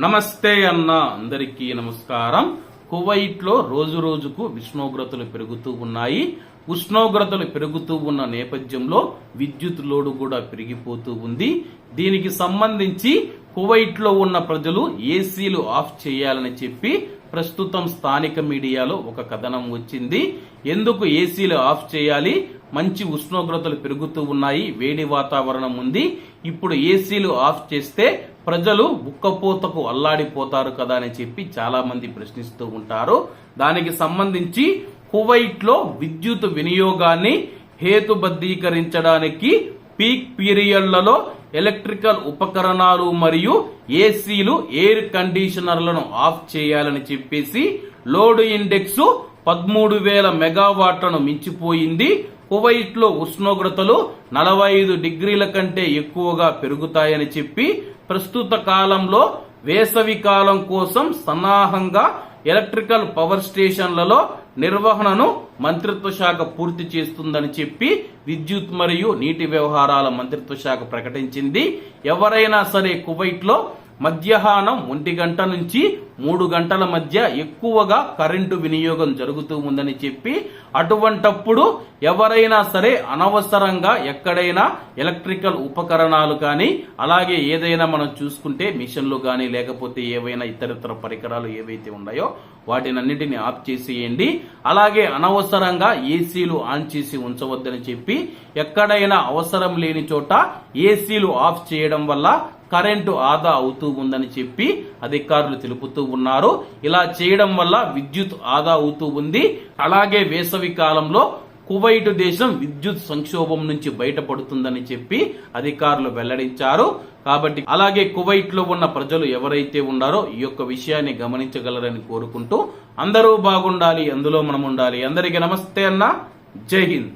నమస్తే అన్న అందరికీ నమస్కారం. కువైట్లో రోజు రోజుకు ఉష్ణోగ్రతలు పెరుగుతూ ఉన్నాయి. ఉష్ణోగ్రతలు పెరుగుతూ ఉన్న నేపథ్యంలో విద్యుత్ లోడు కూడా పెరిగిపోతూ ఉంది. దీనికి సంబంధించి కువైట్లో ఉన్న ప్రజలు ఏసీలు ఆఫ్ చేయాలని చెప్పి ప్రస్తుతం స్థానిక మీడియాలో ఒక కథనం వచ్చింది. ఎందుకు ఏసీలు ఆఫ్ చేయాలి? మంచి ఉష్ణోగ్రతలు పెరుగుతూ ఉన్నాయి. వేడి వాతావరణం ఉంది. ఇప్పుడు ఏసీలు ఆఫ్ చేస్తే ప్రజలు ఉక్కపోతకు అల్లాడిపోతారు కదా అని చెప్పి చాలా మంది ప్రశ్నిస్తూ ఉంటారు. దానికి సంబంధించి కువైట్లో విద్యుత్ వినియోగాన్ని హేతుబద్ధీకరించడానికి పీక్ పీరియడ్లలో ఎలక్ట్రికల్ ఉపకరణాలు మరియు ఏసీలు ఎయిర్ కండిషనర్లను ఆఫ్ చేయాలని చెప్పేసి లోడ్ ఇండెక్స్ పదమూడు వేల మెగావాట్లను మించిపోయింది. కువైట్లో ఉష్ణోగ్రతలు నలభై ఐదు డిగ్రీల కంటే ఎక్కువగా పెరుగుతాయని చెప్పి ప్రస్తుత కాలంలో వేసవి కాలం కోసం సన్నాహంగా ఎలక్ట్రికల్ పవర్ స్టేషన్లలో నిర్వహణను మంత్రిత్వ శాఖ పూర్తి చేస్తుందని చెప్పి విద్యుత్ మరియు నీటి వ్యవహారాల మంత్రిత్వ శాఖ ప్రకటించింది. ఎవరైనా సరే కువైట్లో మధ్యాహ్నం ఒంటి గంట నుంచి మూడు గంటల మధ్య ఎక్కువగా కరెంటు వినియోగం జరుగుతూ ఉందని చెప్పి అటువంటప్పుడు ఎవరైనా సరే అనవసరంగా ఎక్కడైనా ఎలక్ట్రికల్ ఉపకరణాలు కానీ అలాగే ఏదైనా మనం చూసుకుంటే మిషన్లు కానీ లేకపోతే ఏవైనా ఇతరితర పరికరాలు ఏవైతే ఉన్నాయో వాటినన్నిటిని ఆఫ్ చేసేయండి. అలాగే అనవసరంగా ఏసీలు ఆన్ చేసి ఉంచవద్దని చెప్పి ఎక్కడైనా అవసరం లేని చోట ఏసీలు ఆఫ్ చేయడం వల్ల కరెంటు ఆదా అవుతూ ఉందని చెప్పి అధికారులు తెలుపుతూ ఉన్నారు. ఇలా చేయడం వల్ల విద్యుత్ ఆదా అవుతూ ఉంది. అలాగే వేసవి కాలంలో కువైట్ దేశం విద్యుత్ సంక్షోభం నుంచి బయటపడుతుందని చెప్పి అధికారులు వెల్లడించారు. కాబట్టి అలాగే కువైట్లో ఉన్న ప్రజలు ఎవరైతే ఉన్నారో ఈ యొక్క విషయాన్ని గమనించగలరని కోరుకుంటూ అందరూ బాగుండాలి అందులో మనం ఉండాలి. అందరికీ నమస్తే అన్న. జై హింద్.